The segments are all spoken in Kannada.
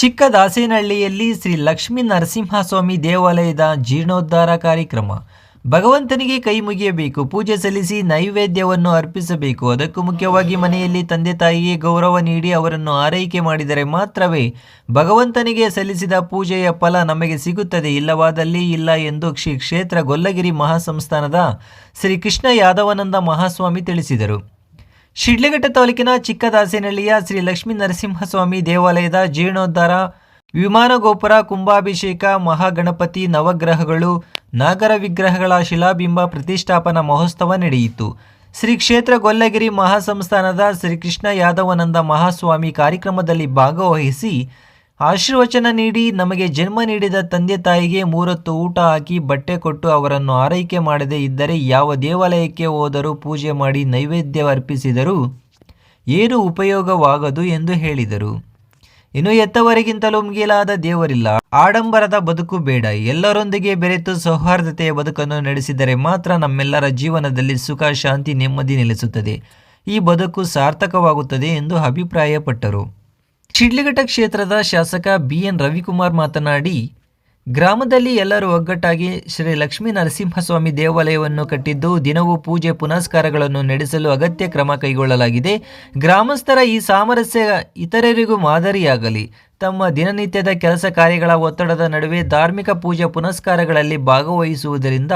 ಚಿಕ್ಕ ದಾಸೇನಹಳ್ಳಿಯಲ್ಲಿ ಶ್ರೀ ಲಕ್ಷ್ಮೀ ನರಸಿಂಹಸ್ವಾಮಿ ದೇವಾಲಯದ ಜೀರ್ಣೋದ್ಧಾರ ಕಾರ್ಯಕ್ರಮ. ಭಗವಂತನಿಗೆ ಕೈ ಮುಗಿಯಬೇಕು, ಪೂಜೆ ಸಲ್ಲಿಸಿ ನೈವೇದ್ಯವನ್ನು ಅರ್ಪಿಸಬೇಕು. ಅದಕ್ಕೂ ಮುಖ್ಯವಾಗಿ ಮನೆಯಲ್ಲಿ ತಂದೆ ತಾಯಿಗೆ ಗೌರವ ನೀಡಿ ಅವರನ್ನು ಆರೈಕೆ ಮಾಡಿದರೆ ಮಾತ್ರವೇ ಭಗವಂತನಿಗೆ ಸಲ್ಲಿಸಿದ ಪೂಜೆಯ ಫಲ ನಮಗೆ ಸಿಗುತ್ತದೆ. ಇಲ್ಲವಾದಲ್ಲಿ ಇಲ್ಲ ಎಂದು ಶ್ರೀ ಕ್ಷೇತ್ರ ಗೊಲ್ಲಗಿರಿ ಮಹಾಸಂಸ್ಥಾನದ ಶ್ರೀ ಕೃಷ್ಣ ಯಾದವನಂದ ಮಹಾಸ್ವಾಮಿ ತಿಳಿಸಿದರು. ಶಿಡ್ಲಘಟ್ಟ ತಾಲೂಕಿನ ಚಿಕ್ಕದಾಸೇನಹಳ್ಳಿಯ ಶ್ರೀ ಲಕ್ಷ್ಮೀ ನರಸಿಂಹಸ್ವಾಮಿ ದೇವಾಲಯದ ಜೀರ್ಣೋದ್ಧಾರ, ವಿಮಾನ ಗೋಪುರ, ಕುಂಭಾಭಿಷೇಕ, ಮಹಾಗಣಪತಿ ನವಗ್ರಹಗಳು, ನಾಗರ ವಿಗ್ರಹಗಳ ಶಿಲಾಬಿಂಬ ಪ್ರತಿಷ್ಠಾಪನಾ ಮಹೋತ್ಸವ ನಡೆಯಿತು. ಶ್ರೀ ಕ್ಷೇತ್ರ ಗೊಲ್ಲಗಿರಿ ಮಹಾಸಂಸ್ಥಾನದ ಶ್ರೀ ಕೃಷ್ಣ ಯಾದವನಂದ ಮಹಾಸ್ವಾಮಿ ಕಾರ್ಯಕ್ರಮದಲ್ಲಿ ಭಾಗವಹಿಸಿ ಆಶೀರ್ವಚನ ನೀಡಿ ನಮಗೆ ಜನ್ಮ ನೀಡಿದ ತಂದೆ ತಾಯಿಗೆ ಮೂರತ್ತು ಊಟ ಹಾಕಿ ಬಟ್ಟೆ ಕೊಟ್ಟು ಅವರನ್ನು ಆರೈಕೆ ಮಾಡದೇ ಇದ್ದರೆ ಯಾವ ದೇವಾಲಯಕ್ಕೆ ಹೋದರೂ ಪೂಜೆ ಮಾಡಿ ನೈವೇದ್ಯ ಅರ್ಪಿಸಿದರೂ ಏನು ಉಪಯೋಗವಾಗದು ಎಂದು ಹೇಳಿದರು. ಇನ್ನು ಎತ್ತವರಿಗಿಂತಲೂ ಮುಗಿಲಾದ ದೇವರಿಲ್ಲ. ಆಡಂಬರದ ಬದುಕು ಬೇಡ. ಎಲ್ಲರೊಂದಿಗೆ ಬೆರೆತು ಸೌಹಾರ್ದತೆಯ ಬದುಕನ್ನು ನಡೆಸಿದರೆ ಮಾತ್ರ ನಮ್ಮೆಲ್ಲರ ಜೀವನದಲ್ಲಿ ಸುಖ, ಶಾಂತಿ, ನೆಮ್ಮದಿ ನೆಲೆಸುತ್ತದೆ. ಈ ಬದುಕು ಸಾರ್ಥಕವಾಗುತ್ತದೆ ಎಂದು ಅಭಿಪ್ರಾಯಪಟ್ಟರು. ಶಿಡ್ಲಘಟ್ಟ ಕ್ಷೇತ್ರದ ಶಾಸಕ ಬಿ ಎನ್ ರವಿಕುಮಾರ್ ಮಾತನಾಡಿ, ಗ್ರಾಮದಲ್ಲಿ ಎಲ್ಲರೂ ಒಗ್ಗಟ್ಟಾಗಿ ಶ್ರೀ ಲಕ್ಷ್ಮೀ ನರಸಿಂಹಸ್ವಾಮಿ ದೇವಾಲಯವನ್ನು ಕಟ್ಟಿದ್ದು, ದಿನವೂ ಪೂಜೆ ಪುನಸ್ಕಾರಗಳನ್ನು ನಡೆಸಲು ಅಗತ್ಯ ಕ್ರಮ ಕೈಗೊಳ್ಳಲಾಗಿದೆ. ಗ್ರಾಮಸ್ಥರ ಈ ಸಾಮರಸ್ಯ ಇತರರಿಗೂ ಮಾದರಿಯಾಗಲಿ. ತಮ್ಮ ದಿನನಿತ್ಯದ ಕೆಲಸ ಕಾರ್ಯಗಳ ಒತ್ತಡದ ನಡುವೆ ಧಾರ್ಮಿಕ ಪೂಜೆ ಪುನಸ್ಕಾರಗಳಲ್ಲಿ ಭಾಗವಹಿಸುವುದರಿಂದ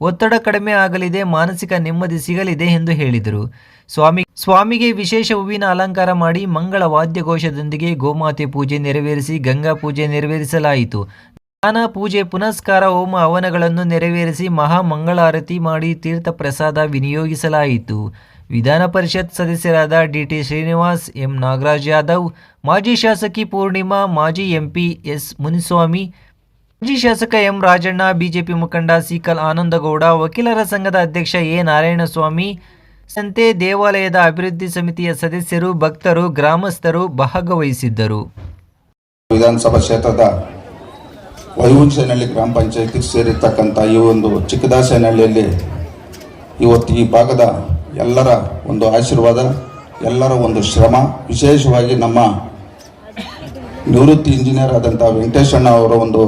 ಒತ್ತಡ ಕಡಿಮೆ ಆಗಲಿದೆ, ಮಾನಸಿಕ ನೆಮ್ಮದಿ ಸಿಗಲಿದೆ ಎಂದು ಹೇಳಿದರು. ಸ್ವಾಮಿ, ಸ್ವಾಮಿಗೆ ವಿಶೇಷ ಹೂವಿನ ಅಲಂಕಾರ ಮಾಡಿ ಮಂಗಳ ವಾದ್ಯಘೋಷದೊಂದಿಗೆ ಗೋಮಾತೆ ಪೂಜೆ ನೆರವೇರಿಸಿ ಗಂಗಾ ಪೂಜೆ ನೆರವೇರಿಸಲಾಯಿತು. ದಾನ, ಪೂಜೆ, ಪುನಸ್ಕಾರ, ಹೋಮ, ಹವನಗಳನ್ನು ನೆರವೇರಿಸಿ ಮಹಾ ಮಂಗಳಾರತಿ ಮಾಡಿ ತೀರ್ಥ ಪ್ರಸಾದ ವಿನಿಯೋಗಿಸಲಾಯಿತು. ವಿಧಾನ ಪರಿಷತ್ ಸದಸ್ಯರಾದ ಡಿಟಿ ಶ್ರೀನಿವಾಸ್, ಎಂ. ನಾಗರಾಜ್ ಯಾದವ್, ಮಾಜಿ ಶಾಸಕಿ ಪೂರ್ಣಿಮಾ, ಮಾಜಿ ಎಂಪಿ ಎಸ್. ಮುನಿಸ್ವಾಮಿ, ಮಾಜಿ ಶಾಸಕ ಎಂ. ರಾಜಣ್ಣ, ಬಿಜೆಪಿ ಮುಖಂಡ ಸಿಕಲ್ ಆನಂದಗೌಡ, ವಕೀಲರ ಸಂಘದ ಅಧ್ಯಕ್ಷ ಎ. ನಾರಾಯಣಸ್ವಾಮಿ, ಸಂತೆ ದೇವಾಲಯದ ಅಭಿವೃದ್ಧಿ ಸಮಿತಿಯ ಸದಸ್ಯರು, ಭಕ್ತರು, ಗ್ರಾಮಸ್ಥರು ಭಾಗವಹಿಸಿದ್ದರು. ವಿಧಾನಸಭಾ ಕ್ಷೇತ್ರದ ವೈಹುಂಚನಹಳ್ಳಿ ಗ್ರಾಮ ಪಂಚಾಯತಿಗೆ ಸೇರಿರ್ತಕ್ಕಂಥ ಈ ಒಂದು ಚಿಕ್ಕದಾಸನಹಳ್ಳಿಯಲ್ಲಿ ಇವತ್ತು ಈ ಭಾಗದ ಎಲ್ಲರ ಒಂದು ಆಶೀರ್ವಾದ, ಎಲ್ಲರ ಒಂದು ಶ್ರಮ, ವಿಶೇಷವಾಗಿ ನಮ್ಮ ನಿವೃತ್ತಿ ಇಂಜಿನಿಯರ್ ಆದಂಥ ವೆಂಕಟೇಶಣ್ಣ ಅವರ ಒಂದು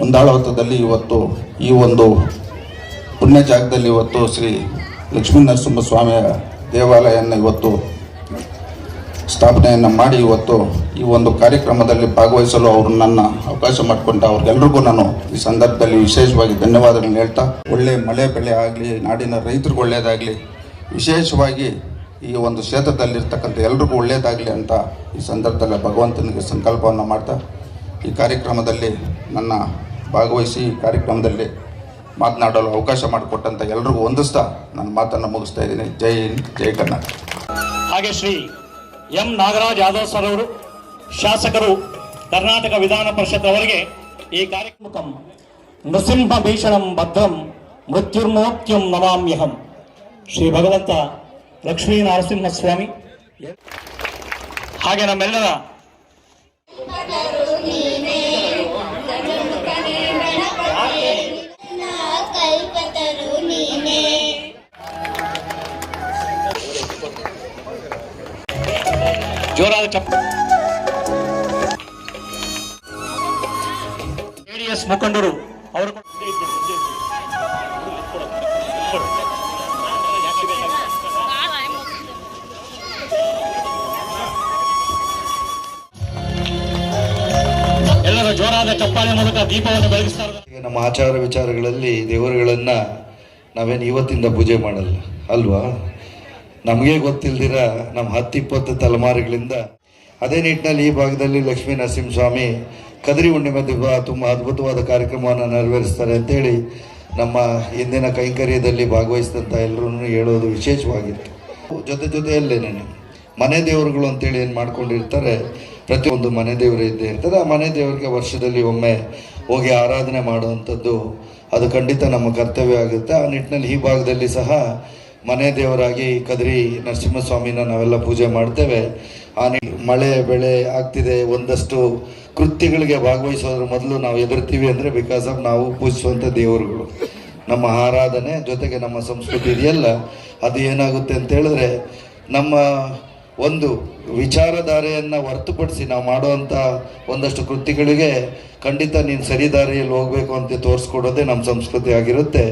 ಮುಂದಾಳತ್ವದಲ್ಲಿ ಇವತ್ತು ಈ ಒಂದು ಪುಣ್ಯ ಜಾಗದಲ್ಲಿ ಇವತ್ತು ಶ್ರೀ ಲಕ್ಷ್ಮೀ ನರಸಿಂಹ ಸ್ವಾಮಿಯ ದೇವಾಲಯವನ್ನು ಇವತ್ತು ಸ್ಥಾಪನೆಯನ್ನು ಮಾಡಿ ಇವತ್ತು ಈ ಒಂದು ಕಾರ್ಯಕ್ರಮದಲ್ಲಿ ಭಾಗವಹಿಸಲು ಅವರು ನನ್ನ ಅವಕಾಶ ಮಾಡಿಕೊಂಡ ಅವ್ರಿಗೆಲ್ರಿಗೂ ನಾನು ಈ ಸಂದರ್ಭದಲ್ಲಿ ವಿಶೇಷವಾಗಿ ಧನ್ಯವಾದಗಳನ್ನು ಹೇಳ್ತಾ, ಒಳ್ಳೆ ಮಳೆ ಬೆಳೆ ಆಗಲಿ, ನಾಡಿನ ರೈತರಿಗೂ ಒಳ್ಳೆಯದಾಗಲಿ ವಿಶೇಷವಾಗಿ ಈ ಒಂದು ಕ್ಷೇತ್ರದಲ್ಲಿರ್ತಕ್ಕಂಥ ಎಲ್ರಿಗೂ ಒಳ್ಳೆಯದಾಗಲಿ ಅಂತ ಈ ಸಂದರ್ಭದಲ್ಲಿ ಭಗವಂತನಿಗೆ ಸಂಕಲ್ಪವನ್ನು ಮಾಡ್ತಾ, ಈ ಕಾರ್ಯಕ್ರಮದಲ್ಲಿ ನನ್ನ ಭಾಗವಹಿಸಿ ಈ ಕಾರ್ಯಕ್ರಮದಲ್ಲಿ ಮಾತನಾಡಲು ಅವಕಾಶ ಮಾಡಿಕೊಟ್ಟಂಥ ಎಲ್ರಿಗೂ ಹೊಂದಿಸ್ತಾ ನನ್ನ ಮಾತನ್ನು ಮುಗಿಸ್ತಾ ಇದ್ದೀನಿ. ಜೈ ಹಿಂದ್, ಜೈ ಕರ್ನಾಟಕ. ಹಾಗೆ ಶ್ರೀ ಎಂ ನಾಗರಾಜ್ ಯಾದವ್ ಸರ್ ಅವರು, ಶಾಸಕರು ಕರ್ನಾಟಕ ವಿಧಾನ ಪರಿಷತ್ ಅವರಿಗೆ ಈ ಕಾರ್ಯಕ್ರಮ ನೃಸಿಂಹ ಭೀಷಣಂ ಭದ್ರಂ ಮೃತ್ಯುರ್ಮೋಕ್ಯಂ ನಮಾಮ್ಯಹಂ. ಶ್ರೀ ಭಗವಂತ ಲಕ್ಷ್ಮೀ ನರಸಿಂಹ ಸ್ವಾಮಿ. ಹಾಗೆ ನಮ್ಮೆಲ್ಲರ ಜೋರಾದ ಜೆಡಿಎಸ್ ಮುಖಂಡರು ದೀಪವನ್ನು ಬೆಳಗಿಸ್ತಾರೆ ನಮ್ಮ ಆಚಾರ ವಿಚಾರಗಳಲ್ಲಿ ದೇವರುಗಳನ್ನ ನಾವೇನು ಇವತ್ತಿಂದ ಪೂಜೆ ಮಾಡಲ್ಲ, ಅಲ್ವಾ? ನಮಗೆ ಗೊತ್ತಿಲ್ದಿರ ನಮ್ಮ ಹತ್ತಿಪ್ಪತ್ತು ತಲೆಮಾರುಗಳಿಂದ ಅದೇ ನಿಟ್ಟಿನಲ್ಲಿ ಈ ಭಾಗದಲ್ಲಿ ಲಕ್ಷ್ಮೀ ನರಸಿಂಹಸ್ವಾಮಿ ಕದರಿ ಹುಣ್ಣಿಮೆ ದಿಬ್ಬ ತುಂಬ ಅದ್ಭುತವಾದ ಕಾರ್ಯಕ್ರಮವನ್ನು ನೆರವೇರಿಸ್ತಾರೆ ಅಂತೇಳಿ ನಮ್ಮ ಇಂದಿನ ಕೈಂಕರ್ಯದಲ್ಲಿ ಭಾಗವಹಿಸಿದಂಥ ಎಲ್ಲರೂ ಹೇಳೋದು ವಿಶೇಷವಾಗಿತ್ತು ಜೊತೆ ಜೊತೆಯಲ್ಲೇನೆ ಮನೆ ದೇವರುಗಳು ಅಂತೇಳಿ ಏನು ಮಾಡ್ಕೊಂಡಿರ್ತಾರೆ ಪ್ರತಿಯೊಂದು ಮನೆ ದೇವರು ಇದ್ದೇ ಇರ್ತದೆ. ಆ ಮನೆ ದೇವರಿಗೆ ವರ್ಷದಲ್ಲಿ ಒಮ್ಮೆ ಹೋಗಿ ಆರಾಧನೆ ಮಾಡುವಂಥದ್ದು ಅದು ಖಂಡಿತ ನಮ್ಮ ಕರ್ತವ್ಯ ಆಗುತ್ತೆ. ಆ ನಿಟ್ಟಿನಲ್ಲಿ ಈ ಭಾಗದಲ್ಲಿ ಸಹ ಮನೆ ದೇವರಾಗಿ ಕದ್ರಿ ನರಸಿಂಹಸ್ವಾಮಿನ ನಾವೆಲ್ಲ ಪೂಜೆ ಮಾಡ್ತೇವೆ. ಆ ಮಳೆ, ಬೆಳೆ ಆಗ್ತಿದೆ. ಒಂದಷ್ಟು ಕೃತ್ಯಗಳಿಗೆ ಭಾಗವಹಿಸೋದ್ರ ಮೊದಲು ನಾವು ಎದುರ್ತೀವಿ ಅಂದರೆ ಬಿಕಾಸ್ ಆಫ್ ನಾವು ಪೂಜಿಸುವಂಥ ದೇವರುಗಳು. ನಮ್ಮ ಆರಾಧನೆ ಜೊತೆಗೆ ನಮ್ಮ ಸಂಸ್ಕೃತಿ ಇದೆಯಲ್ಲ, ಅದು ಏನಾಗುತ್ತೆ ಅಂತ ಹೇಳಿದ್ರೆ ನಮ್ಮ ಒಂದು ವಿಚಾರಧಾರೆಯನ್ನು ಹೊರತುಪಡಿಸಿ ನಾವು ಮಾಡುವಂಥ ಒಂದಷ್ಟು ಕೃತಿಗಳಿಗೆ ಖಂಡಿತ ನೀನು ಸರಿ ದಾರಿಯಲ್ಲಿ ಹೋಗಬೇಕು ಅಂತ ತೋರಿಸ್ಕೊಡೋದೇ ನಮ್ಮ ಸಂಸ್ಕೃತಿ ಆಗಿರುತ್ತೆ.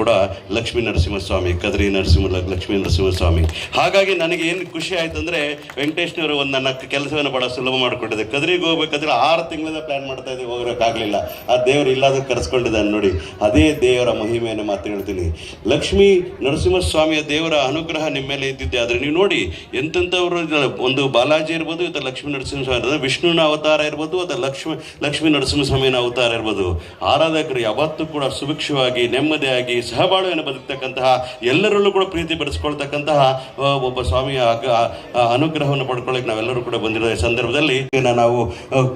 ಕೂಡ ಲಕ್ಷ್ಮೀ ನರಸಿಂಹಸ್ವಾಮಿ, ಕದ್ರಿ ನರಸಿಂಹ, ಲಕ್ಷ್ಮೀ ನರಸಿಂಹಸ್ವಾಮಿ. ಹಾಗಾಗಿ ನನಗೆ ಏನು ಖುಷಿ ಆಯ್ತು ಅಂದರೆ ವೆಂಕಟೇಶ್ನವರು ಒಂದು ನನ್ನ ಕೆಲಸವನ್ನು ಭಾಳ ಸುಲಭ ಮಾಡಿಕೊಟ್ಟಿದೆ. ಕದ್ರಿಗೆ ಹೋಗ್ಬೇಕಾದ್ರೆ ಆರು ತಿಂಗಳಿಂದ ಪ್ಲ್ಯಾನ್ ಮಾಡ್ತಾ ಇದ್ದೀವಿ ಹೋಗೋಕ್ಕಾಗಲಿಲ್ಲ ಆ ದೇವರು ಇಲ್ಲಾದ್ರೂ ಕರೆಸ್ಕೊಂಡಿದ್ದಾನೆ ನೋಡಿ. ಅದೇ ದೇವರ ಮಹಿಮೆಯನ್ನು ಮಾತು ಹೇಳ್ತೀನಿ. ಲಕ್ಷ್ಮೀ ನರಸಿಂಹಸ್ವಾಮಿಯ ದೇವರ ಅನುಗ್ರಹ ನಿಮ್ಮ ಮೇಲೆ ಇದ್ದಿದ್ದೆ. ಆದರೆ ನೀವು ನೋಡಿ, ಎಂತೆಂಥವ್ರು. ಒಂದು ಬಾಲಾಜಿ ಇರ್ಬೋದು ಇದು ಲಕ್ಷ್ಮೀ ನರಸಿಂಹಸ್ವಾಮಿ ವಿಷ್ಣುವಿನ ಅವತಾರ ಇರ್ಬೋದು, ಅಥವಾ ಲಕ್ಷ್ಮೀ ಲಕ್ಷ್ಮೀ ನರಸಿಂಹಸ್ವಾಮಿನ ಅವತಾರ ಇರ್ಬೋದು. ಆರಾಧಕರು ಯಾವತ್ತೂ ಕೂಡ ಸುಭಿಕ್ಷವಾಗಿ, ನೆಮ್ಮದಿಯಾಗಿ ಸಹಬಾಳ್ವೆಯನ್ನು ಬದುಕ್ತಕ್ಕಂತಹ ಎಲ್ಲರಲ್ಲೂ ಕೂಡ ಪ್ರೀತಿ ಬೆಳೆಸ್ಕೊಳ್ತಕ್ಕಂತಹ ಒಬ್ಬ ಸ್ವಾಮಿಯ ಅನುಗ್ರಹವನ್ನು ಪಡ್ಕೊಳ್ಳಿಕ್ಕೆ ನಾವೆಲ್ಲರೂ ಕೂಡ ಬಂದಿರೋ ಸಂದರ್ಭದಲ್ಲಿ ನಾವು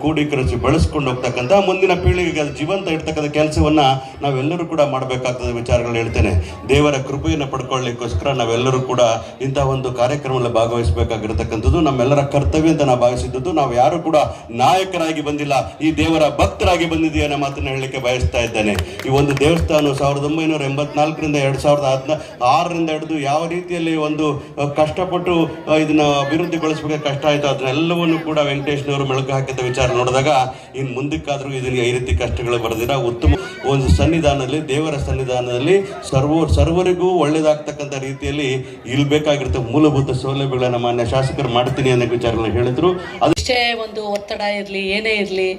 ಕೂಡಿ ಕೂಡೀಕರಿಸಿ ಬೆಳೆಸ್ಕೊಂಡು ಹೋಗ್ತಕ್ಕಂತಹ ಮುಂದಿನ ಪೀಳಿಗೆಗೆ ಜೀವಂತ ಇರ್ತಕ್ಕಂಥ ಕೆಲಸವನ್ನ ನಾವೆಲ್ಲರೂ ಕೂಡ ಮಾಡಬೇಕಾಗ್ತದೆ ವಿಚಾರಗಳು ಹೇಳ್ತೇನೆ. ದೇವರ ಕೃಪೆಯನ್ನು ಪಡ್ಕೊಳ್ಳಿಕ್ಕೋಸ್ಕರ ನಾವೆಲ್ಲರೂ ಕೂಡ ಇಂತಹ ಒಂದು ಕಾರ್ಯಕ್ರಮದಲ್ಲಿ ಭಾಗವಹಿಸಬೇಕಾಗಿರತಕ್ಕಂಥದ್ದು, ನಮ್ಮೆಲ್ಲರ ಕರ್ತವ್ಯ ಅಂತ ನಾವು ಭಾವಿಸಿದ್ದು ನಾವು ಯಾರು ಕೂಡ ನಾಯಕರಾಗಿ ಬಂದಿಲ್ಲ, ಈ ದೇವರ ಭಕ್ತರಾಗಿ ಬಂದಿದ್ದೀವಿ ಮಾತನ್ನ ಹೇಳಲಿಕ್ಕೆ ಬಯಸ್ತಾ ಇದ್ದೇನೆ. ಈ ಒಂದು ದೇವಸ್ಥಾನ ಸಾವಿರದ ಒಂಬೈನೂರ ಎಂಬತ್ನಾಲ್ಕರಿಂದ ಎರಡು ಸಾವಿರದ ಹದಿನ, ಆರರಿಂದ ಹಿಡಿದು ಯಾವ ರೀತಿಯಲ್ಲಿ ಒಂದು ಕಷ್ಟಪಟ್ಟು ಇದನ್ನು ಅಭಿವೃದ್ಧಿಗೊಳಿಸಬೇಕು, ಕಷ್ಟ ಆಯಿತು ಅದನ್ನೆಲ್ಲವನ್ನು ಕೂಡ ವೆಂಕಟೇಶ್ನವರು ಮೆಳಕು ಹಾಕಿದ ವಿಚಾರ ನೋಡಿದಾಗ ಇನ್ನು ಮುಂದಕ್ಕಾದರೂ ಇದನ್ನು ಈ ರೀತಿ ಕಷ್ಟಗಳು ಬರೆದಿರ, ಉತ್ತಮ ಒಂದು ಸನ್ನಿಧಾನದಲ್ಲಿ, ದೇವರ ಸನ್ನಿಧಾನದಲ್ಲಿ ಸರ್ವ, ಸರ್ವರಿಗೂ ಒಳ್ಳೆಯದಾಗ್ತಕ್ಕಂಥ ರೀತಿಯಲ್ಲಿ ಇಲ್ಲಿ ಮೂಲಭೂತ ಸೌಲಭ್ಯಗಳನ್ನು ಮಾನ್ಯ ಶಾಸಕರು ಮಾಡ್ತೀನಿ ಅನ್ನೋ ವಿಚಾರಗಳನ್ನ ಹೇಳಿದರು. ಅದು ಒಂದು ಒತ್ತಡ ಇರಲಿ, ಏನೇ ಇರಲಿ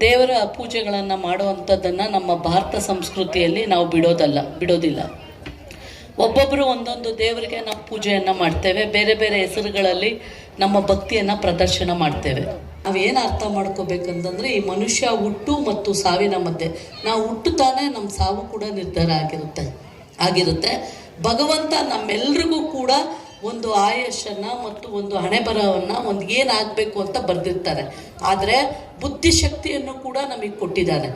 ದೇವರ ಪೂಜೆಗಳನ್ನು ಮಾಡುವಂಥದ್ದನ್ನು ನಮ್ಮ ಭಾರತ ಸಂಸ್ಕೃತಿಯಲ್ಲಿ ನಾವು ಬಿಡೋದಲ್ಲ, ಬಿಡೋದಿಲ್ಲ. ಒಬ್ಬೊಬ್ಬರು ಒಂದೊಂದು ದೇವರಿಗೆ ನಾವು ಪೂಜೆಯನ್ನು ಮಾಡ್ತೇವೆ, ಬೇರೆ ಬೇರೆ ಹೆಸರುಗಳಲ್ಲಿ ನಮ್ಮ ಭಕ್ತಿಯನ್ನು ಪ್ರದರ್ಶನ ಮಾಡ್ತೇವೆ. ನಾವೇನು ಅರ್ಥ ಮಾಡ್ಕೋಬೇಕಂತಂದರೆ, ಈ ಮನುಷ್ಯ ಹುಟ್ಟು ಮತ್ತು ಸಾವಿನ ಮಧ್ಯೆ, ನಾವು ಹುಟ್ಟುತ್ತಾನೆ ನಮ್ಮ ಸಾವು ಕೂಡ ನಿರ್ಧಾರ ಆಗಿರುತ್ತೆ ಆಗಿರುತ್ತೆ. ಭಗವಂತ ನಮ್ಮೆಲ್ರಿಗೂ ಕೂಡ ಒಂದು ಆಯಸ್ಸನ್ನು ಮತ್ತು ಒಂದು ಹಣೆ ಬರವನ್ನು ಒಂದು ಏನಾಗಬೇಕು ಅಂತ ಬರೆದಿರ್ತಾರೆ. ಆದರೆ ಬುದ್ಧಿಶಕ್ತಿಯನ್ನು ಕೂಡ ನಮಗೆ ಕೊಟ್ಟಿದ್ದಾರೆ.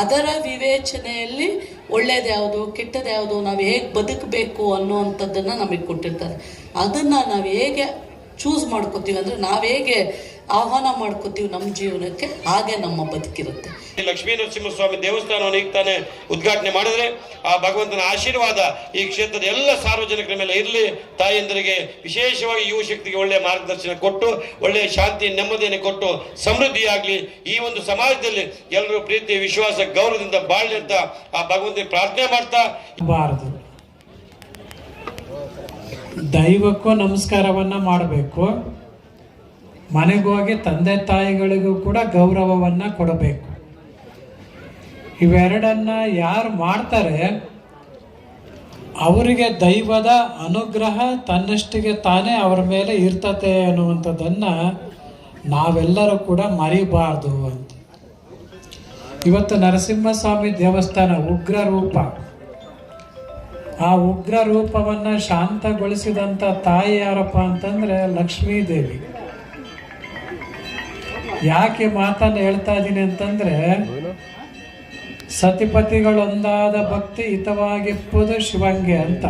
ಅದರ ವಿವೇಚನೆಯಲ್ಲಿ ಒಳ್ಳೇದು ಯಾವುದು ಕೆಟ್ಟದ್ದು ಯಾವುದು, ನಾವು ಹೇಗೆ ಬದುಕಬೇಕು ಅನ್ನುವಂಥದ್ದನ್ನು ನಮಗೆ ಕೊಟ್ಟಿರ್ತಾರೆ. ಅದನ್ನು ನಾವು ಹೇಗೆ ಚೂಸ್ ಮಾಡ್ಕೋತೀವಿ ಅಂದರೆ ನಾವು ಹೇಗೆ ಆಹ್ವಾನ ಮಾಡ್ಕೋತೀವಿ ನಮ್ಮ ಜೀವನಕ್ಕೆ ಹಾಗೆ ನಮ್ಮ ಬದುಕಿರುತ್ತೆ. ಈ ಲಕ್ಷ್ಮೀ ನರಸಿಂಹಸ್ವಾಮಿ ದೇವಸ್ಥಾನವನ್ನು ಈಗ ತಾನೇ ಉದ್ಘಾಟನೆ ಮಾಡಿದ್ರೆ ಆ ಭಗವಂತನ ಆಶೀರ್ವಾದ ಈ ಕ್ಷೇತ್ರದ ಎಲ್ಲ ಸಾರ್ವಜನಿಕರ ಮೇಲೆ ಇರಲಿ. ತಾಯಂದರಿಗೆ ವಿಶೇಷವಾಗಿ ಯುವ ಶಕ್ತಿಗೆ ಒಳ್ಳೆಯ ಮಾರ್ಗದರ್ಶನ ಕೊಟ್ಟು ಒಳ್ಳೆಯ ಶಾಂತಿ ನೆಮ್ಮದಿಯನ್ನು ಕೊಟ್ಟು ಸಮೃದ್ಧಿಯಾಗಲಿ. ಈ ಒಂದು ಸಮಾಜದಲ್ಲಿ ಎಲ್ಲರೂ ಪ್ರೀತಿ ವಿಶ್ವಾಸ ಗೌರವದಿಂದ ಬಾಳಲಿ ಅಂತ ಆ ಭಗವಂತನಿಗೆ ಪ್ರಾರ್ಥನೆ ಮಾಡ್ತಾ. ಬಾರದು. ದೈವಕ್ಕೂ ನಮಸ್ಕಾರವನ್ನು ಮಾಡಬೇಕು. ಮನೆಗೋಗಿ ತಂದೆ ತಾಯಿಗಳಿಗೂ ಕೂಡ ಗೌರವವನ್ನ ಕೊಡಬೇಕು. ಇವೆರಡನ್ನ ಯಾರು ಮಾಡ್ತಾರೆ, ಅವರಿಗೆ ದೈವದ ಅನುಗ್ರಹ ತನ್ನಷ್ಟಿಗೆ ತಾನೇ ಅವರ ಮೇಲೆ ಇರ್ತತೆ ಅನ್ನುವಂಥದ್ದನ್ನು ನಾವೆಲ್ಲರೂ ಕೂಡ ಮರಿಬಾರ್ದು ಅಂತ. ಇವತ್ತು ನರಸಿಂಹಸ್ವಾಮಿ ದೇವಸ್ಥಾನ ಉಗ್ರ ರೂಪ. ಆ ಉಗ್ರ ರೂಪವನ್ನು ಶಾಂತಗೊಳಿಸಿದಂಥ ತಾಯಿ ಯಾರಪ್ಪ ಅಂತಂದ್ರೆ ಲಕ್ಷ್ಮೀ ದೇವಿ ಯಾಕೆ ಮಾತನ್ನು ಹೇಳ್ತಾ ಇದ್ದೀನಿ ಅಂತಂದ್ರೆ ಸತಿಪತಿಗಳೊಂದಾದ ಭಕ್ತಿ ಹಿತವಾಗಿಪ್ಪುದು ಶಿವಂಗೆ ಅಂತ.